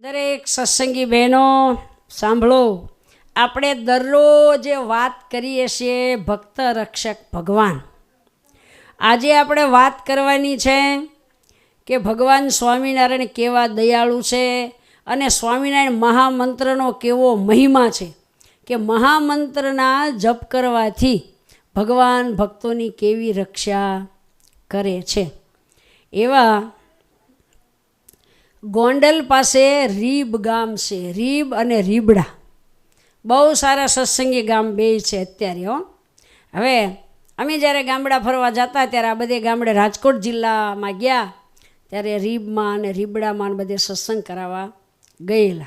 દરેક સત્સંગી બહેનો, સાંભળો. આપણે દરરોજ વાત કરીએ છીએ ભક્ત રક્ષક ભગવાન. આજે આપણે વાત કરવાની છે કે ભગવાન સ્વામિનારાયણ કેવા દયાળુ છે અને સ્વામિનારાયણ મહામંત્રનો કેવો મહિમા છે કે મહામંત્રના જપ કરવાથી ભગવાન ભક્તોની કેવી રક્ષા કરે છે. એવા ગોંડલ પાસે રીબ ગામ છે. રીબ અને રીબડા. બહુ સારા સત્સંગી ગામ બે છે અત્યારે, હો. હવે અમે જ્યારે ગામડા ફરવા જતા ત્યારે આ બધે ગામડે રાજકોટ જિલ્લામાં ગયા, ત્યારે રીબમાં અને રીબડામાં અને બધે સત્સંગ કરાવવા ગયેલા.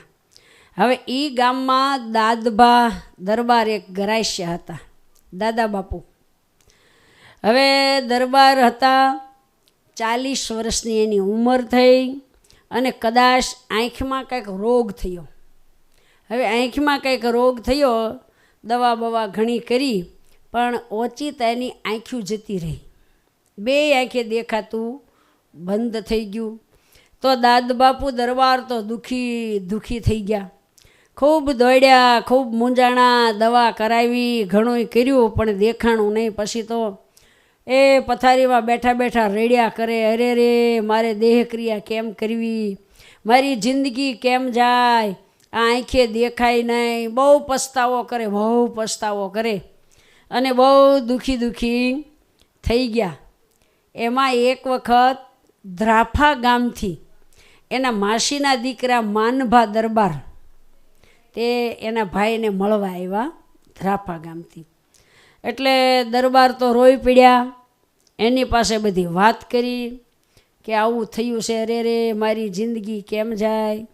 હવે એ ગામમાં દાદભા દરબાર એક ગરાશ્ય હતા, દાદા બાપુ. હવે દરબાર હતા ચાલીસ વર્ષની એની ઉંમર થઈ અને કદાચ આંખમાં કંઈક રોગ થયો. હવે આંખમાં કંઈક રોગ થયો, દવા બવા ઘણી કરી, પણ ઓચિત એની આંખ્યું જતી રહી. બે આંખે દેખાતું, બંધ થઈ ગયું. તો દાદ બાપુ દરબાર તો દુખી દુખી થઈ ગયા. ખૂબ દોડ્યા, ખૂબ મૂંઝાણા દવા કરાવી ઘણું કર્યું, પણ દેખાણું નહીં. પછી તો એ પથારીમાં બેઠા બેઠા રેડ્યા કરે, અરે રે, મારે દેહક્રિયા કેમ કરવી? મારી જિંદગી કેમ જાય? આ આંખે દેખાય નહીં. બહુ પસ્તાવો કરે, બહુ પસ્તાવો કરે. અને બહુ દુખી દુખી થઈ ગયા. એમાં એક વખત ધ્રાફા ગામથી એના માસીના દીકરા માનભા દરબાર તે એના ભાઈને મળવા આવ્યા ધ્રાફા ગામથી. એટલે દરબાર તો રોઈ પડ્યા. એની પાસે બધી વાત કરી કે આવું થયું છે અરે રે, મારી જિંદગી કેમ જાય?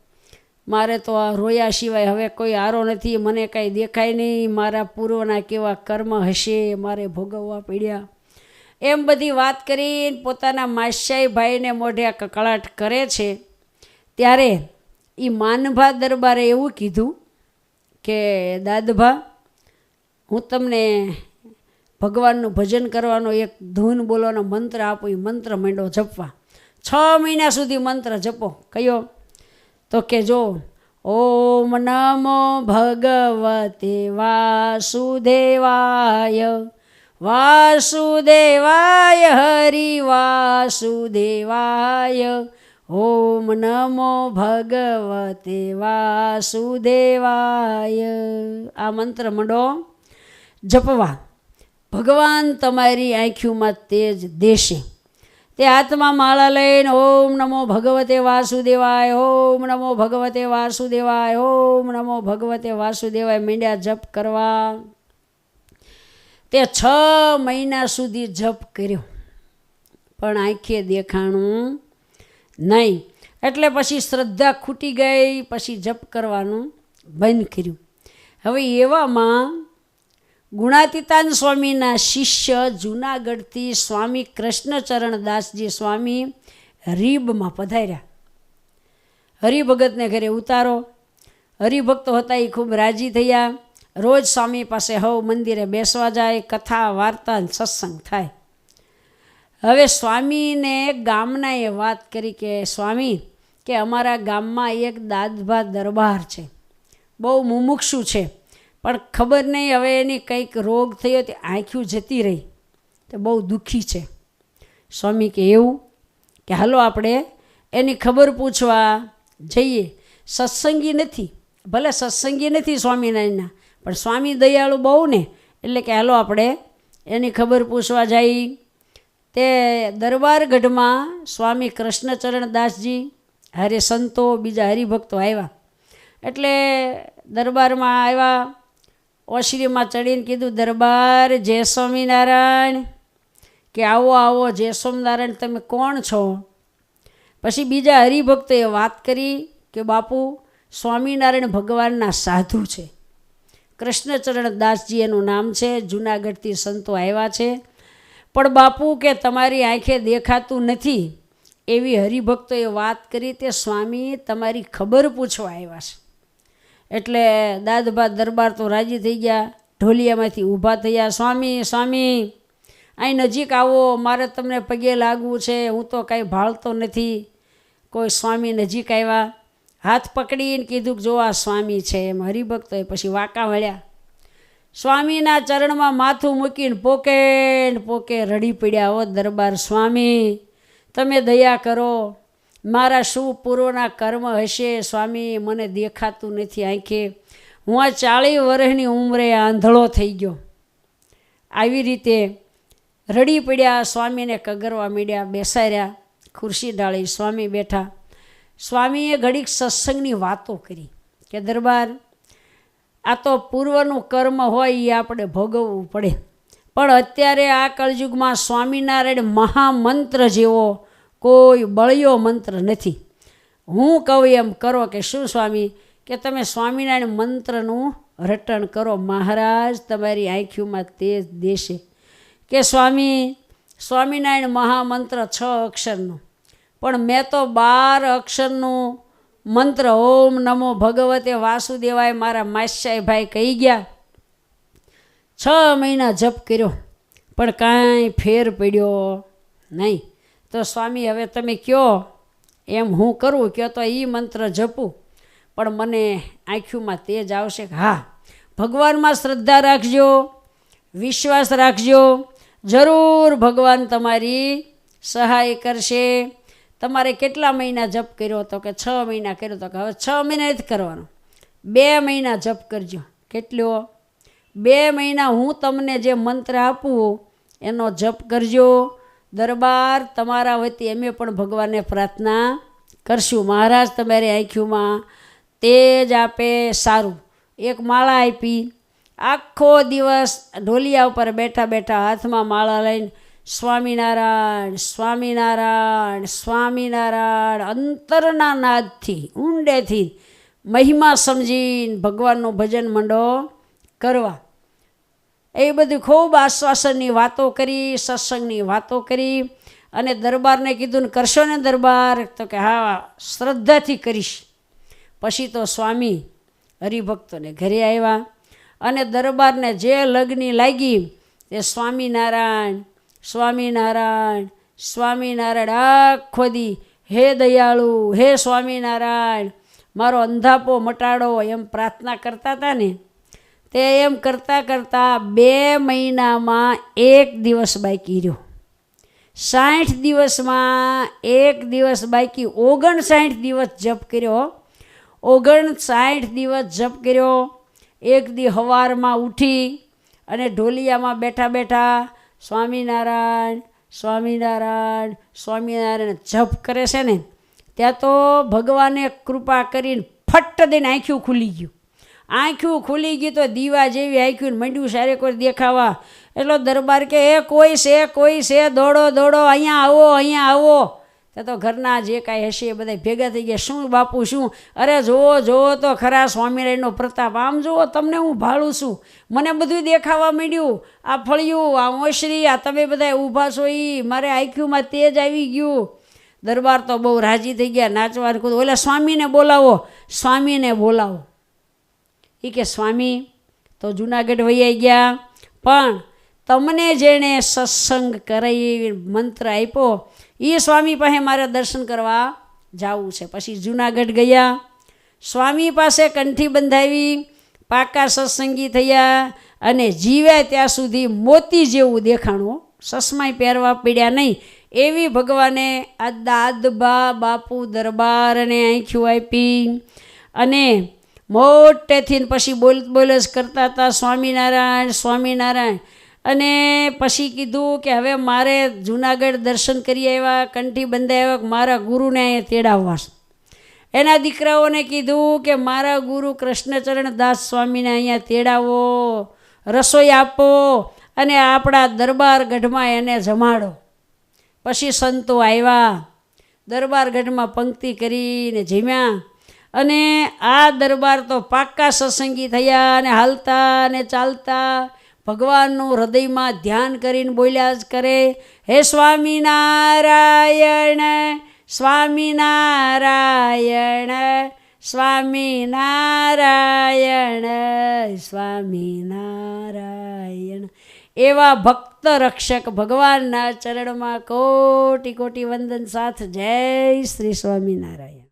મારે તો આ રોયા સિવાય હવે કોઈ આરો નથી, મને કાંઈ દેખાય નહીં, મારા પૂર્વના કેવા કર્મ હશે, મારે ભોગવવા પડ્યા. એમ બધી વાત કરીને પોતાના માસ્યાઈ ભાઈને મોઢે કકળાટ કરે છે. ત્યારે એ માનભા દરબારે એવું કીધું કે, દાદભા, હું તમને ભગવાનનું ભજન કરવાનો એક ધૂન બોલવાનો મંત્ર આપો, એ મંત્ર માંડો જપવા. છ મહિના સુધી મંત્ર જપો. કયો? તો કે જો, ઓમ નમો ભગવતે વાસુદેવાય વાસુદેવાય હરિ વાસુદેવાય, ઓમ નમો ભગવતે વાસુદેવાય. આ મંત્ર મંડો જપવા. ભગવાન તમારી આંખીઓમાં તેજ દેશે. તે હાથમાં માળા લઈને ઓમ નમો ભગવતે વાસુદેવાય, ઓમ નમો ભગવતે વાસુદેવાય, ઓમ નમો ભગવતે વાસુદેવાય મીંડ્યા જપ કરવા. તે છ મહિના સુધી જપ કર્યો. પણ આંખે દેખાણું નહીં. એટલે પછી શ્રદ્ધા ખૂટી ગઈ, પછી જપ કરવાનું બંધ કર્યું. હવે એવામાં ગુણાતીતાન સ્વામીના શિષ્ય જૂનાગઢથી સ્વામી કૃષ્ણચરણદાસજી સ્વામી રીબમાં પધાર્યા. હરિભગતને ઘરે ઉતારો. હરિભક્તો હતા એ ખૂબ રાજી થયા. રોજ સ્વામી પાસે હવ મંદિરે બેસવા જાય, કથા, વાર્તા સત્સંગ થાય. હવે સ્વામીને ગામના એ વાત કરી કે, સ્વામી, કે અમારા ગામમાં એક દાદભા દરબાર છે. બહુ મુમુક્ષુ છે. પણ ખબર નહીં, હવે એની કંઈક રોગ થયો તે આંખ્યું જતી રહી. તો બહુ દુઃખી છે. સ્વામી કે એવું કે હાલો આપણે એની ખબર પૂછવા જઈએ. સત્સંગી નથી. ભલે સત્સંગી નથી સ્વામિનારાયણના, પણ સ્વામી દયાળુ બહુ ને. એટલે કે હાલો આપણે એની ખબર પૂછવા જઈ. તે દરબારગઢમાં સ્વામી કૃષ્ણચરણ દાસજી, હરે સંતો, બીજા હરિભક્તો આવ્યા. એટલે દરબારમાં આવ્યા. ઓશરીમાં ચડીને કીધું, દરબાર જય સ્વામિનારાયણ. કે, આવો આવો, જય સ્વામિનારાયણ, તમે કોણ છો? પછી બીજા હરિભક્તોએ વાત કરી કે, બાપુ, સ્વામિનારાયણ ભગવાનના સાધુ છે. કૃષ્ણચરણ દાસજી એનું નામ છે, જૂનાગઢથી સંતો આવ્યા છે. પણ બાપુ, કે તમારી આંખે દેખાતું નથી. એવી હરિભક્તોએ વાત કરી, તે સ્વામી, તમારી ખબર પૂછવા આવ્યા છે. એટલે દાદભા દરબાર તો રાજી થઈ ગયા, ઢોલિયામાંથી ઊભા થયા, સ્વામી સ્વામી, અહીં નજીક આવો, મારે તમને પગે લાગવું છે, હું તો કાંઈ ભાળતો નથી. કોઈ સ્વામી નજીક આવ્યા, હાથ પકડીને કીધું કે, જો આ સ્વામી છે. એમ હરિભક્તોએ પછી વાંકા વળ્યા. સ્વામીના ચરણમાં માથું મૂકીને પોકે પોકે રડી પડ્યા હો દરબાર સ્વામી, તમે દયા કરો. મારા શું પૂર્વના કર્મ હશે? સ્વામી, મને દેખાતું નથી આંખે. હું આ ચાળીસ વર્ષની ઉંમરે આંધળો થઈ ગયો. આવી રીતે રડી પડ્યા, સ્વામીને કગરવા માંડ્યા, બેસાડ્યા, ખુરશી ઢાળી, સ્વામી બેઠા. સ્વામીએ ઘડીક સત્સંગની વાતો કરી કે, દરબાર, આ તો પૂર્વનું કર્મ હોય એ આપણે ભોગવવું પડે. પણ અત્યારે આ કળયુગમાં સ્વામિનારાયણ મહામંત્ર જેવો કોઈ બળિયો મંત્ર નથી. હું કહું એમ કરો કે શું સ્વામી? કે તમે સ્વામિનારાયણ મંત્રનું રટણ કરો. મહારાજ તમારી આંખીઓમાં તેજ દેશે. કે સ્વામી, સ્વામિનારાયણ મહામંત્ર છ અક્ષરનું. પણ મેં તો બાર અક્ષરનું મંત્ર. ઓમ નમો ભગવતે વાસુદેવાય મારા માસ્યાભાઈ કહી ગયા. છ મહિના જપ કર્યો. પણ કાંઈ ફેર પડ્યો નહીં. તો સ્વામી, હવે તમે કહો એમ હું કરું? કહો તો એ મંત્ર જપું. પણ મને આંખ્યુંમાં તેજ આવશે કે હા, ભગવાનમાં શ્રદ્ધા રાખજો, વિશ્વાસ રાખજો. જરૂર ભગવાન તમારી સહાય કરશે. તમારે કેટલા મહિના જપ કર્યો હતો કે છ મહિના કર્યો તો કે હવે છ મહિના જ કરવાનો? બે મહિના જપ કરજો. કેટલો? બે મહિના હું તમને જે મંત્ર આપું, એનો જપ કરજો. દરબાર તમારા વતી અમે પણ ભગવાનને પ્રાર્થના કરશું. મહારાજ, તમારી આંખીઓમાં તેજ આપે સારું. એક માળા આપી આખો દિવસ ઢોલિયા ઉપર બેઠા બેઠા હાથમાં માળા લઈને સ્વામિનારાયણ સ્વામિનારાયણ સ્વામિનારાયણ અંતરના નાદથી, ઊંડેથી મહિમા સમજીને ભગવાનનું ભજન મંડો કરવા. એ બધું ખૂબ આશ્વાસનની વાતો કરી, સત્સંગની વાતો કરી અને દરબારને કીધું ને કરશો ને દરબાર? તો કે હા, શ્રદ્ધાથી કરીશ. પછી તો સ્વામી હરિભક્તોને ઘરે આવ્યા અને દરબારને જે લગ્ની લાગી તે સ્વામિનારાયણ સ્વામિનારાયણ સ્વામિનારાયણ આખો દી હે દયાળુ, હે સ્વામિનારાયણ મારો અંધાપો મટાડો એમ પ્રાર્થના કરતા હતા ને તે એમ કરતાં કરતાં બે મહિનામાં એક દિવસ બાકી રહ્યો. સાઠ દિવસમાં એક દિવસ બાકી, ઓગણસાઠ દિવસ જપ કર્યો. ઓગણસાઠ દિવસ જપ કર્યો. એક દી હવારમાં ઉઠી અને ઢોલિયામાં બેઠા બેઠા સ્વામિનારાયણ સ્વામિનારાયણ સ્વામિનારાયણ જપ કરે છે ને, ત્યાં તો ભગવાને કૃપા કરીને ફટ દઈને આંખ્યું ખુલી ગયું. આંખ્યું ખુલી ગયું તો દીવા જેવી આંખ્યું મંડ્યું સારે કોઈ દેખાવા. એટલો દરબાર કે, એ કોઈ છે કોઈ છે, દોડો દોડો, અહીંયા આવો અહીંયા આવો. તો તો ઘરના જે કાંઈ હશે એ બધા ભેગા થઈ ગયા. શું બાપુ, શું? અરે જુઓ જુઓ તો ખરા સ્વામિનારાયણનો પ્રતાપ. આમ જુઓ, તમને હું ભાળું છું. મને બધું દેખાવા માંડ્યું. આ ફળિયું, આ ઓશરી આ તમે બધા ઊભા છો એ મારે આઈક્યુમાં તેજ આવી ગયું. દરબાર તો બહુ રાજી થઈ ગયા. નાચવાનું કીધું ઓલા સ્વામીને બોલાવો સ્વામીને બોલાવો. એ કે, સ્વામી, તો જુનાગઢ વૈયા ગયા. પણ તમને જેણે સત્સંગ કરાવી મંત્ર આપ્યો એ સ્વામી પાસે મારે દર્શન કરવા જવું છે. પછી જુનાગઢ ગયા. સ્વામી પાસે કંઠી બંધાવી, પાકા સત્સંગી થયા અને જીવ્યા ત્યાં સુધી મોતી જેવું દેખાણું સસમાય પહેરવા પડ્યા નહીં. એવી ભગવાને આ દાદબા બાપુ દરબાર અને આંખ્યું આપી અને મોટેથી પછી બોલ બોલ જ કરતા હતા સ્વામિનારાયણ સ્વામિનારાયણ. અને પછી કીધું કે હવે મારે જુનાગઢ દર્શન કરી આવ્યા, કંઠી બંધાય આવ્યા મારા ગુરુને અહીંયા તેડાવવા એના દીકરાઓને કીધું કે મારા ગુરુ કૃષ્ણચરણ દાસ સ્વામીને અહીંયા તેડાવો, રસોઈ આપો અને આપણા દરબાર ગઢમાં એને જમાડો. પછી સંતો આવ્યા, દરબાર ગઢમાં પંક્તિ કરીને જમ્યા. અને આ દરબાર તો પાક્કા સત્સંગી થયા અને હાલતા અને ચાલતા ભગવાનનું હૃદયમાં ધ્યાન કરીને બોલ્યા જ કરે, હે સ્વામિનારાયણ સ્વામિનારાયણ સ્વામિનારાયણ સ્વામિનારાયણ. એવા ભક્ત રક્ષક ભગવાનના ચરણમાં કોટી કોટી વંદન સાથ. જય શ્રી સ્વામિનારાયણ.